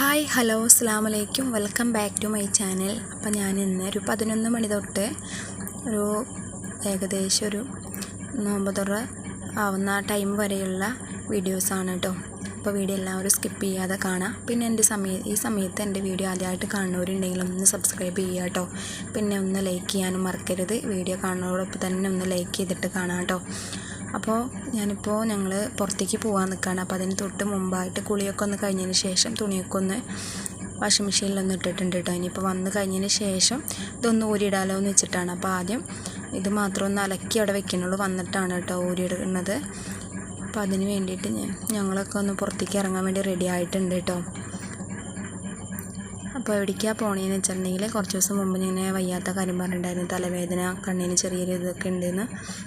Hi hello അസ്സാം വലൈക്കും welcome back to my channel. അപ്പോൾ ഞാൻ ഇന്ന് ഒരു പതിനൊന്ന് മണി തൊട്ട് ഒരു ഏകദേശം ഒരു നോമ്പ് തുറ ആവുന്ന ടൈം വരെയുള്ള വീഡിയോസാണ് കേട്ടോ. അപ്പോൾ വീഡിയോ എല്ലാവരും സ്കിപ്പ് ചെയ്യാതെ കാണാം. പിന്നെ എന്റെ സമയ ഈ സമയത്ത് എന്റെ വീഡിയോ ആദ്യമായിട്ട് കാണുന്നവരുണ്ടെങ്കിൽ ഒന്ന് സബ്സ്ക്രൈബ് ചെയ്യുക കേട്ടോ. പിന്നെ ഒന്ന് ലൈക്ക് ചെയ്യാനും മറക്കരുത്. വീഡിയോ കാണുന്നതോടൊപ്പം തന്നെ ഒന്ന് ലൈക്ക് ചെയ്തിട്ട് കാണാം കേട്ടോ. അപ്പോൾ ഞാനിപ്പോൾ ഞങ്ങൾ പുറത്തേക്ക് പോകാൻ നിൽക്കുകയാണ് അപ്പോൾ അതിന് തൊട്ട് മുമ്പായിട്ട് കുളിയൊക്കെ ഒന്ന് കഴിഞ്ഞതിന് ശേഷം തുണിയൊക്കെ ഒന്ന് വാഷിംഗ് മെഷീനിലൊന്ന് ഇട്ടിട്ടുണ്ട് കേട്ടോ ഇനിയിപ്പോൾ വന്ന് കഴിഞ്ഞതിന് ശേഷം ഇതൊന്ന് ഊരിയിടാലോ എന്ന് വെച്ചിട്ടാണ്. അപ്പോൾ ആദ്യം ഇത് മാത്രം ഒന്ന് അലക്കി അവിടെ വെക്കുന്നുള്ളൂ വന്നിട്ടാണ് കേട്ടോ ഊരിയിടുന്നത്. അപ്പോൾ അതിന് വേണ്ടിയിട്ട് ഞാൻ ഞങ്ങളൊക്കെ ഒന്ന് പുറത്തേക്ക് ഇറങ്ങാൻ വേണ്ടി റെഡി ആയിട്ടുണ്ട് കേട്ടോ അപ്പോൾ എവിടേക്കാണ് പോണേന്ന് വെച്ചിട്ടുണ്ടെങ്കിൽ കുറച്ച് ദിവസം മുമ്പ് ഇങ്ങനെ വയ്യാത്ത കാര്യം പറഞ്ഞിട്ടുണ്ടായിരുന്നു. തലവേദന കണ്ണിന് ചെറിയൊരു ഇതൊക്കെ ഉണ്ടെന്ന്.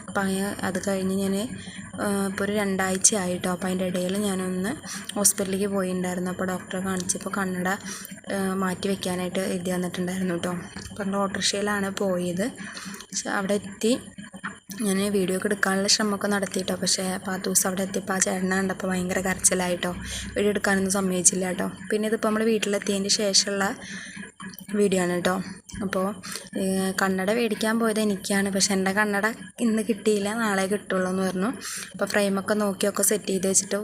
അപ്പോൾ അത് കഴിഞ്ഞ് ഞാൻ ഇപ്പോൾ ഒരു രണ്ടാഴ്ച ആയിട്ടോ അപ്പോൾ അതിന്റെ ഇടയിൽ ഞാനൊന്ന് ഹോസ്പിറ്റലിലേക്ക് പോയിട്ടുണ്ടായിരുന്നു അപ്പോൾ ഡോക്ടറെ കാണിച്ചപ്പോൾ കണ്ണട മാറ്റി വെക്കാനായിട്ട് എഴുതി വന്നിട്ടുണ്ടായിരുന്നു കേട്ടോ. അപ്പോൾ ഓട്ടോറിക്ഷയിലാണ് പോയത്. അവിടെ എത്തി. ഞാൻ വീഡിയോ ഒക്കെ എടുക്കാനുള്ള ശ്രമമൊക്കെ നടത്തിയിട്ടോ. പക്ഷേ ആ ദിവസം അവിടെ എത്തിയപ്പോൾ ആ ചേട്ടനെ കണ്ടപ്പോൾ ഭയങ്കര കരച്ചിലായിട്ടോ. വീഡിയോ എടുക്കാനൊന്നും സമ്മതിച്ചില്ല കേട്ടോ. പിന്നെ ഇതിപ്പോൾ നമ്മൾ വീട്ടിലെത്തിയതിന്റെ ശേഷമുള്ള വീഡിയോ ആണ് കേട്ടോ. അപ്പോൾ കണ്ണട മേടിക്കാൻ പോയത് എനിക്കാണ്. പക്ഷെ എന്റെ കണ്ണട ഇന്ന് കിട്ടിയില്ല. നാളെ കിട്ടുള്ളൂ എന്ന് പറഞ്ഞു. അപ്പോൾ ഫ്രെയിമൊക്കെ നോക്കിയൊക്കെ സെറ്റ് ചെയ്ത് വെച്ചിട്ട്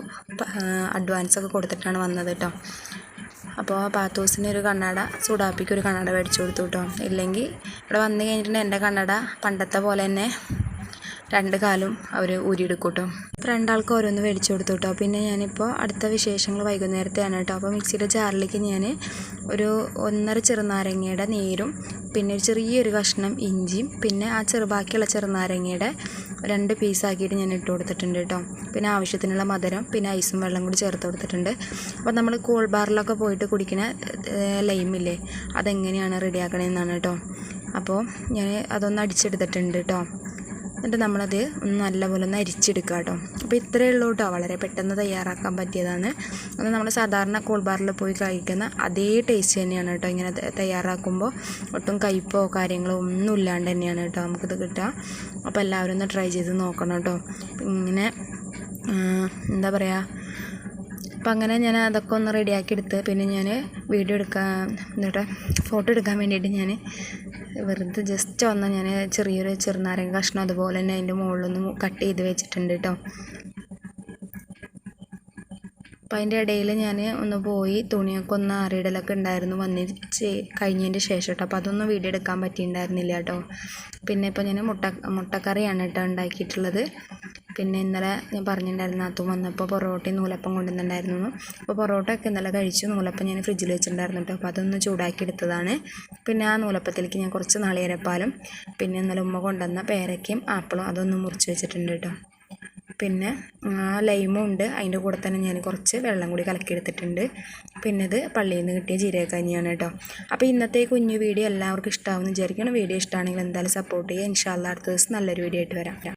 അഡ്വാൻസ് ഒക്കെ കൊടുത്തിട്ടാണ് വന്നത് കേട്ടോ. അപ്പോൾ പാത്തൂസിന് ഒരു കണ്ണട സുഡാപ്പിക്ക് ഒരു കണ്ണട മേടിച്ചു കൊടുത്തു കേട്ടോ. ഇല്ലെങ്കിൽ ഇവിടെ വന്നു കഴിഞ്ഞിട്ടുണ്ടെങ്കിൽ എന്റെ കണ്ണട പണ്ടത്തെ പോലെ തന്നെ രണ്ട് കാലും അവർ ഊരിയെടുക്കൂട്ടോ. അപ്പോൾ രണ്ടാൾക്ക് ഓരോന്ന് മേടിച്ചു കൊടുത്തു കേട്ടോ പിന്നെ ഞാനിപ്പോൾ അടുത്ത വിശേഷങ്ങൾ വൈകുന്നേരത്തെയാണ് കേട്ടോ. അപ്പോൾ മിക്സിയുടെ ജാറിലേക്ക് ഞാൻ ഒരു ഒന്നര ചെറുനാരങ്ങയുടെ നീരും പിന്നെ ഒരു ചെറിയൊരു കഷ്ണം ഇഞ്ചിയും പിന്നെ ആ ചെറുബാക്കിയുള്ള ചെറുനാരങ്ങയുടെ രണ്ട് പീസാക്കിയിട്ട് ഞാൻ ഇട്ട് കൊടുത്തിട്ടുണ്ട് കേട്ടോ. പിന്നെ ആവശ്യത്തിനുള്ള മധുരം പിന്നെ ഐസും വെള്ളം കൂടി ചേർത്ത് കൊടുത്തിട്ടുണ്ട്. അപ്പോൾ നമ്മൾ കൂൾ ബാറിലൊക്കെ പോയിട്ട് കുടിക്കുന്ന ലൈമില്ലേ അതെങ്ങനെയാണ് റെഡിയാക്കണമെന്നാണ് കേട്ടോ. അപ്പോൾ ഞാൻ അതൊന്ന് അടിച്ചെടുത്തിട്ടുണ്ട് കേട്ടോ. എന്നിട്ട് നമ്മളത് നല്ലപോലെ ഒന്ന് അരിച്ചെടുക്കുക കേട്ടോ. അപ്പോൾ ഇത്രയേ ഉള്ളൂ കേട്ടോ. വളരെ പെട്ടെന്ന് തയ്യാറാക്കാൻ പറ്റിയതാണ്. അത് നമ്മൾ സാധാരണ കൂൾ ബാറിൽ പോയി കഴിക്കുന്ന അതേ ടേസ്റ്റ് തന്നെയാണ് കേട്ടോ ഇങ്ങനെ തയ്യാറാക്കുമ്പോൾ. ഒട്ടും കയ്പോ കാര്യങ്ങളോ ഒന്നും ഇല്ലാണ്ട് തന്നെയാണ് കേട്ടോ നമുക്കിത് കിട്ടുക. അപ്പോൾ എല്ലാവരും ഒന്ന് ട്രൈ ചെയ്ത് നോക്കണം കേട്ടോ. ഇങ്ങനെ എന്താ പറയുക അപ്പം അങ്ങനെ ഞാൻ അതൊക്കെ ഒന്ന് റെഡിയാക്കി എടുത്ത് പിന്നെ ഞാൻ വീഡിയോ എടുക്കാൻ എന്നിട്ട് ഫോട്ടോ എടുക്കാൻ വേണ്ടിയിട്ട് ഞാൻ വെറുതെ ജസ്റ്റ് ഒന്ന് ഞാൻ ചെറിയൊരു ചെറുനാരങ്ങ കഷ്ണം അതുപോലെ തന്നെ അതിന്റെ മുകളിലൊന്ന് കട്ട് ചെയ്ത് വെച്ചിട്ടുണ്ട് കേട്ടോ അപ്പം അതിന്റെ ഇടയിൽ ഞാൻ ഒന്ന് പോയി തുണിയൊക്കെ ഒന്ന് ആറിയിടലൊക്കെ ഉണ്ടായിരുന്നു വന്ന് കഴിഞ്ഞതിന്റെ ശേഷം കേട്ടോ അപ്പോൾ അതൊന്നും വീഡിയോ എടുക്കാൻ പറ്റിയിട്ടുണ്ടായിരുന്നില്ല കേട്ടോ പിന്നെ ഇപ്പോൾ ഞാൻ മുട്ട മുട്ടക്കറിയാണ് കേട്ടോ ഉണ്ടാക്കിയിട്ടുള്ളത്. പിന്നെ ഇന്നലെ ഞാൻ പറഞ്ഞിട്ടുണ്ടായിരുന്നു അതും വന്നപ്പോൾ പൊറോട്ടയും നൂലപ്പം കൊണ്ടുവന്നിട്ടുണ്ടായിരുന്നു. അപ്പോൾ പൊറോട്ട ഒക്കെ ഇന്നലെ കഴിച്ചു. നൂലപ്പം ഞാൻ ഫ്രിഡ്ജിൽ വെച്ചിട്ടുണ്ടായിരുന്നു കേട്ടോ. അപ്പോൾ അതൊന്ന് ചൂടാക്കി എടുത്തതാണ്. പിന്നെ ആ നൂലപ്പത്തിലേക്ക് ഞാൻ കുറച്ച് നാളികേരപ്പാലും പിന്നെ ഇന്നലെ ഉമ്മ കൊണ്ടുവന്ന പേരയ്ക്കയും ആപ്പിളും അതൊന്ന് മുറിച്ച് വെച്ചിട്ടുണ്ട് കേട്ടോ. പിന്നെ ആ ലൈമും ഉണ്ട്. അതിന്റെ കൂടെ തന്നെ ഞാൻ കുറച്ച് വെള്ളം കൂടി കലക്കിയെടുത്തിട്ടുണ്ട് പിന്നെ ഇത് പള്ളിയിൽ നിന്ന് കിട്ടിയ ജീരകക്കഞ്ഞിയാണ് കേട്ടോ. അപ്പോൾ ഇന്നത്തെ കുഞ്ഞു വീഡിയോ എല്ലാവർക്കും ഇഷ്ടമാവുമെന്ന് വിചാരിക്കണം വീഡിയോ ഇഷ്ടമാണെങ്കിൽ എന്തായാലും സപ്പോർട്ട് ചെയ്യുക. ഇൻഷാല്ല അടുത്ത ദിവസം നല്ലൊരു വീഡിയോ ആയിട്ട് വരാം.